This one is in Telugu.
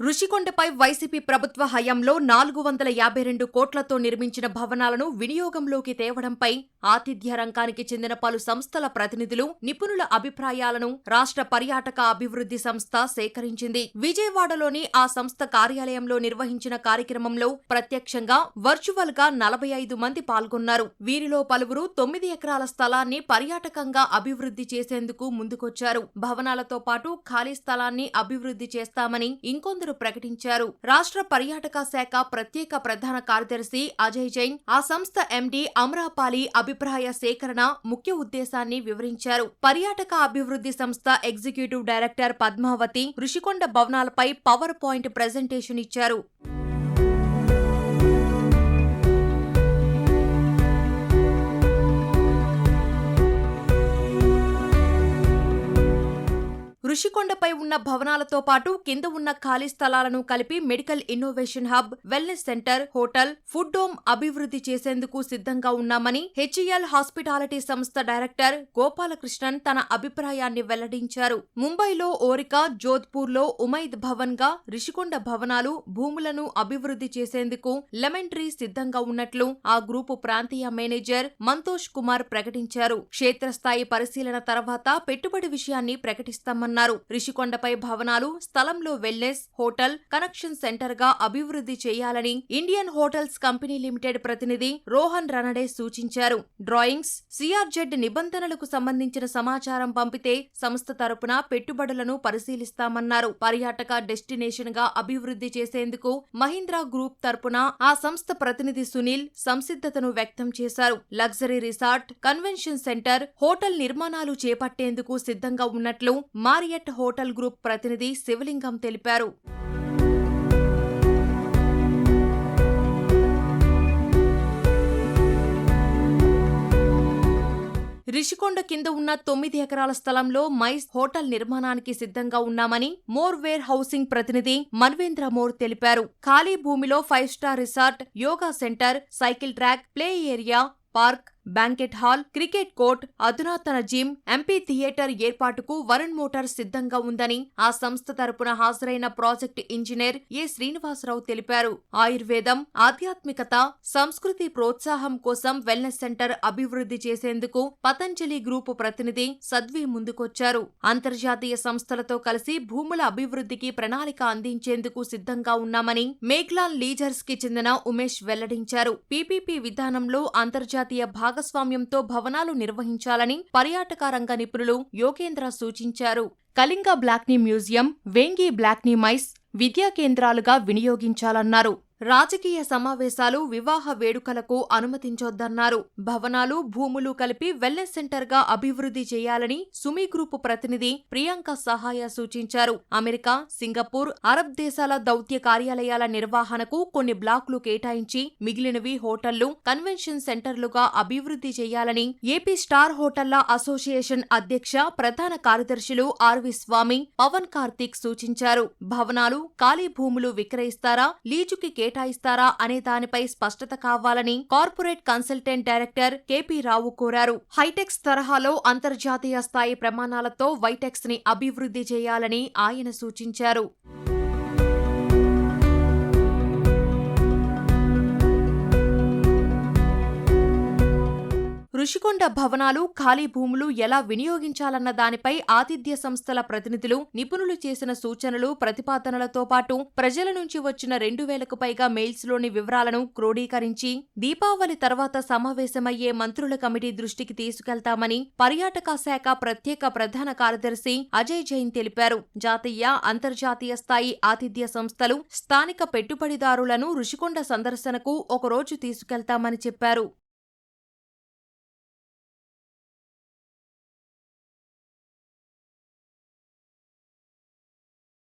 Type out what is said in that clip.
రుషికొండపై వైసీపీ ప్రభుత్వ హయాంలో నాలుగు వందల యాభై రెండు కోట్లతో నిర్మించిన భవనాలను వినియోగంలోకి తేవడంపై ఆతిథ్య రంగానికి చెందిన పలు సంస్థల ప్రతినిధులు నిపుణుల అభిప్రాయాలను రాష్ట్ర పర్యాటక అభివృద్ధి సంస్థ సేకరించింది. విజయవాడలోని ఆ సంస్థ కార్యాలయంలో నిర్వహించిన కార్యక్రమంలో ప్రత్యక్షంగా వర్చువల్గా నలభై ఐదు మంది పాల్గొన్నారు. వీరిలో పలువురు తొమ్మిది ఎకరాల స్థలాన్ని పర్యాటకంగా అభివృద్ధి చేసేందుకు ముందుకొచ్చారు. భవనాలతో పాటు ఖాళీ స్థలాన్ని అభివృద్ధి చేస్తామని ఇంకొందరు ప్రకటించారు. రాష్ట్ర పర్యాటక శాఖ ప్రత్యేక ప్రధాన కార్యదర్శి అజయ్ జైన్ ఆ సంస్థ ఎండీ అమరాపాలి అభిప్రాయ సేకరణ ముఖ్య ఉద్దేశాన్ని వివరించారు. పర్యాటక అభివృద్ధి సంస్థ ఎగ్జిక్యూటివ్ డైరెక్టర్ పద్మావతి ఋషికొండ భవనాలపై పవర్ పాయింట్ ప్రెజెంటేషన్ ఇచ్చారు. ఋషికొండపై ఉన్న భవనాలతో పాటు కింద ఉన్న ఖాళీ స్థలాలను కలిపి medical innovation hub wellness centre hotel food dome అభివృద్ధి చేసేందుకు సిద్ధంగా ఉన్నామని హెచ్ఈఎల్ హాస్పిటాలిటీ సంస్థ డైరెక్టర్ గోపాలకృష్ణన్ తన అభిప్రాయాన్ని వెల్లడించారు. ముంబైలో ఓరికా జోధ్పూర్లో ఉమైద్ భవన్గా రిషికొండ భవనాలు భూములను అభివృద్ధి చేసేందుకు లెమన్ ట్రీ సిద్ధంగా ఉన్నట్లు ఆ గ్రూపు ప్రాంతీయ మేనేజర్ మంతోష్ కుమార్ ప్రకటించారు. క్షేత్రస్థాయి పరిశీలన తర్వాత పెట్టుబడి విషయాన్ని ప్రకటిస్తామన్నారు. రిషికొండపై భవనాలు స్థలంలో వెల్నెస్ హోటల్ కనెక్షన్ సెంటర్గా అభివృద్ధి చేయాలని ఇండియన్ హోటల్స్ కంపెనీ లిమిటెడ్ ప్రతినిధి రోహన్ రనడే సూచించారు. డ్రాయింగ్స్ సిఆర్జెడ్ నిబంధనలకు సంబంధించిన సమాచారం పంపితే సంస్థ తరపున పెట్టుబడులను పరిశీలిస్తామన్నారు. పర్యాటక డెస్టినేషన్గా అభివృద్ధి చేసేందుకు మహీంద్రా గ్రూప్ తరపున ఆ సంస్థ ప్రతినిధి సునీల్ సంసిద్ధతను వ్యక్తం చేశారు. Luxury resort convention centre hotel నిర్మాణాలు చేపట్టేందుకు సిద్ధంగా ఉన్నట్లు మారియట్ హోటల్ గ్రూప్ ప్రతినిధి శివలింగం తెలిపారు. రిషికొండ కింద ఉన్న తొమ్మిది ఎకరాల స్థలంలో మైస్ హోటల్ నిర్మాణానికి సిద్ధంగా ఉన్నామని మోర్ వేర్ హౌసింగ్ ప్రతినిధి మన్వేంద్ర మోర్ తెలిపారు. ఖాళీ భూమిలో five star resort yoga centre cycle track play area park banquet hall cricket court అధునాతన జిమ్ ఎంపీ థియేటర్ ఏర్పాటుకు వరుణ్ మోటార్ సిద్ధంగా ఉందని ఆ సంస్థ తరపున హాజరైన ప్రాజెక్ట్ ఇంజనీర్ ఏ శ్రీనివాసరావు తెలిపారు. ఆయుర్వేదం ఆధ్యాత్మికత సంస్కృతి ప్రోత్సాహం కోసం వెల్నెస్ సెంటర్ అభివృద్ధి చేసేందుకు పతంజలి గ్రూపు ప్రతినిధి సద్వి ముందుకొచ్చారు. అంతర్జాతీయ సంస్థలతో కలిసి భూముల అభివృద్ధికి ప్రణాళిక అందించేందుకు సిద్ధంగా ఉన్నామని మేఘ్లాల్ లీజర్స్కి చెందిన ఉమేష్ వెల్లడించారు. పీపీపీ విధానంలో అంతర్జాతీయ భాగస్వామ్యంతో భవనాలు నిర్వహించాలని పర్యాటక రంగ నిపుణులు యోగేంద్ర సూచించారు. కళింగ బ్లాక్నీ మ్యూజియం వేంగి బ్లాక్నీ మైస్ విద్యా కేంద్రాలుగా వినియోగించాలన్నారు. రాజకీయ సమావేశాలు వివాహ వేడుకలకు అనుమతించొద్దన్నారు. భవనాలు భూములు కలిపి వెల్నెస్ సెంటర్గా అభివృద్ధి చేయాలని సుమి గ్రూపు ప్రతినిధి ప్రియాంక సహాయ సూచించారు. అమెరికా సింగపూర్ అరబ్ దేశాల దౌత్య కార్యాలయాల నిర్వహణకు కొన్ని బ్లాక్లు కేటాయించి మిగిలినవి హోటళ్ళు కన్వెన్షన్ సెంటర్లుగా అభివృద్ధి చేయాలని ఏపీ స్టార్ హోటళ్ళ అసోసియేషన్ అధ్యక్ష ప్రధాన కార్యదర్శులు ఆర్వి స్వామి పవన్ కార్తీక్ సూచించారు. భవనాలు ఖాళీ భూములు విక్రయిస్తారా లీజుకి కేటాయిస్తారా అనే దానిపై స్పష్టత కావాలని corporate consultant director KP Rao కోరారు. హైటెక్స్ తరహాలో అంతర్జాతీయ స్థాయి ప్రమాణాలతో వైటెక్స్ని అభివృద్ధి చేయాలని ఆయన సూచించారు. ఋషికొండ భవనాలు ఖాళీ భూములు ఎలా వినియోగించాలన్న దానిపై ఆతిథ్య సంస్థల ప్రతినిధులు నిపుణులు చేసిన సూచనలు ప్రతిపాదనలతో పాటు ప్రజల నుంచి వచ్చిన రెండు వేలకు పైగా మెయిల్స్లోని వివరాలను క్రోడీకరించి దీపావళి తర్వాత సమావేశమయ్యే మంత్రుల కమిటీ దృష్టికి తీసుకెళ్తామని పర్యాటక శాఖ ప్రత్యేక ప్రధాన కార్యదర్శి అజయ్ జైన్ తెలిపారు. జాతీయ అంతర్జాతీయ స్థాయి ఆతిథ్య సంస్థలు స్థానిక పెట్టుబడిదారులను ఋషికొండ సందర్శనకు ఒకరోజు తీసుకెళ్తామని చెప్పారు.